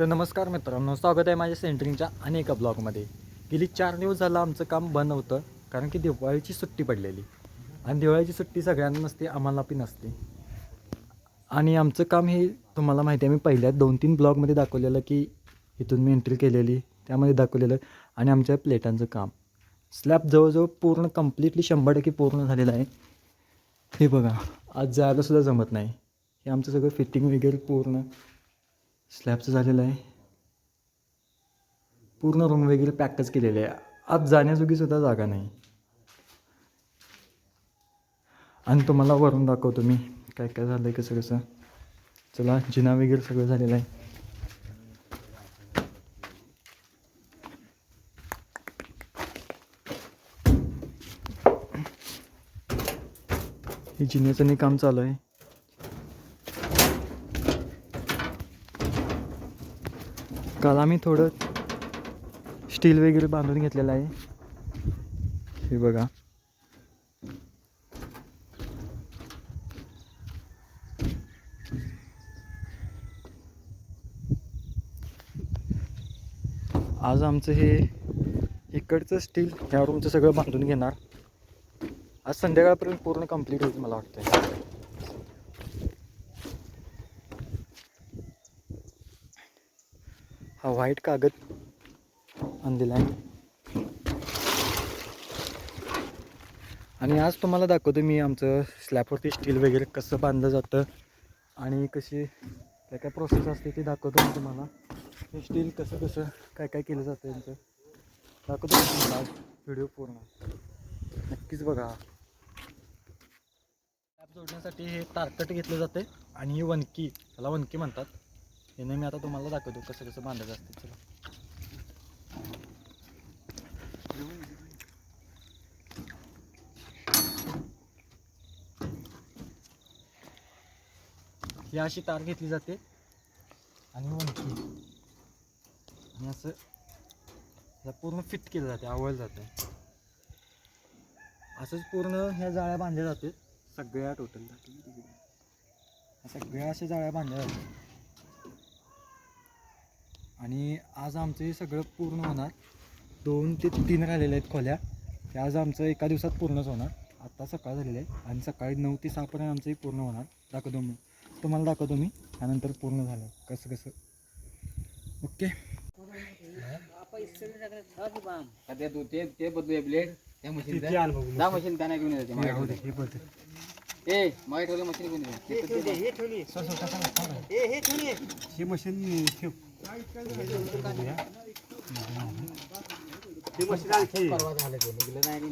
तर नमस्कार मित्रांनो स्वागत आहे माझ्या सेंटरिंगच्या अनेक ब्लॉगमध्ये. गेली चार दिवस झालं आमचं काम बंद होतं कारण की दिवाळीची सुट्टी पडलेली. आणि दिवाळीची सुट्टी सगळ्यांना नसते आम्हाला पण नसते. आणि आमचं काम हे तुम्हाला माहिती आहे मी पहिल्या दोन तीन ब्लॉगमध्ये दाखवलेलं की इथून मी एंट्री केलेली त्यामध्ये दाखवलेलं आणि आमच्या प्लेटांचं काम. स्लॅब जवळजवळ पूर्ण कम्प्लिटली शंभर टक्के पूर्ण झालेलं आहे. हे बघा आज जायलासुद्धा जमत नाही. हे आमचं सगळं फिटिंग वगैरे पूर्ण. स्लॅबचं झालेलं आहे. पूर्ण रूम वगैरे पॅकच केलेले आहे. आज जाण्याजोगीसुद्धा जागा नाही. आणि तुम्हाला वरून दाखवतो मी काय काय झालं आहे कसं कसं. चला जिना वगैरे सगळं झालेलं आहे. हे जिन्याचं नाही काम चालू आहे. काल आम्ही थोडं स्टील वगैरे बांधून घेतलेलं आहे. हे बघा. आज आमचं हे इकडचं स्टील ह्या रूमचं सगळं बांधून घेणार. आज संध्याकाळपर्यंत पूर्ण कंप्लीट होईल मला वाटतं हा व्हाईट कागद आणलेला आहे आणि आज तुम्हाला दाखवतो मी आमचं स्लॅबवरती स्टील वगैरे कसं बांधलं जातं आणि कशी काय काय प्रोसेस असते ती दाखवतो मी तुम्हाला. हे स्टील कसं कसं काय काय केलं जातं यांचं. दाखवतो मी तुम्हाला आज व्हिडिओ पूर्ण. नक्कीच बघा. स्लॅब जोडण्यासाठी हे तारकट घेतलं जाते आणि ही वनकी त्याला वनकी म्हणतात. हे मी आता तुम्हाला दाखवतो कसं कसं बांधायचं असतं. चला. ही अशी तार घेतली जाते आणि वणकी आणि असं पूर्ण फिट केलं जाते आवळलं जातं. असंच पूर्ण ह्या जाळ्या बांधल्या जाते. सगळ्या टोटल सगळ्या अशा जाळ्या बांधल्या जातात आणि आज आमचं हे सगळं पूर्ण होणार. दोन ते तीन राहिलेले आहेत खोल्या. ते आज आमचं एका दिवसात पूर्णच होणार. आत्ता सकाळ झालेलं आहे आणि सकाळी नऊ ते सहापर्यंत आमचं हे पूर्ण होणार. दाखवतो मी तुम्हाला दाखवतो मी. त्यानंतर पूर्ण झालं. कसं कसं? ओके. ते बदलूया ब्लेड त्या मशीन मशीन घेऊन येते. हे बघ. ए मागे ठेवलं मशीन घेऊन येते हे परवा झालं ते निघलं नाही.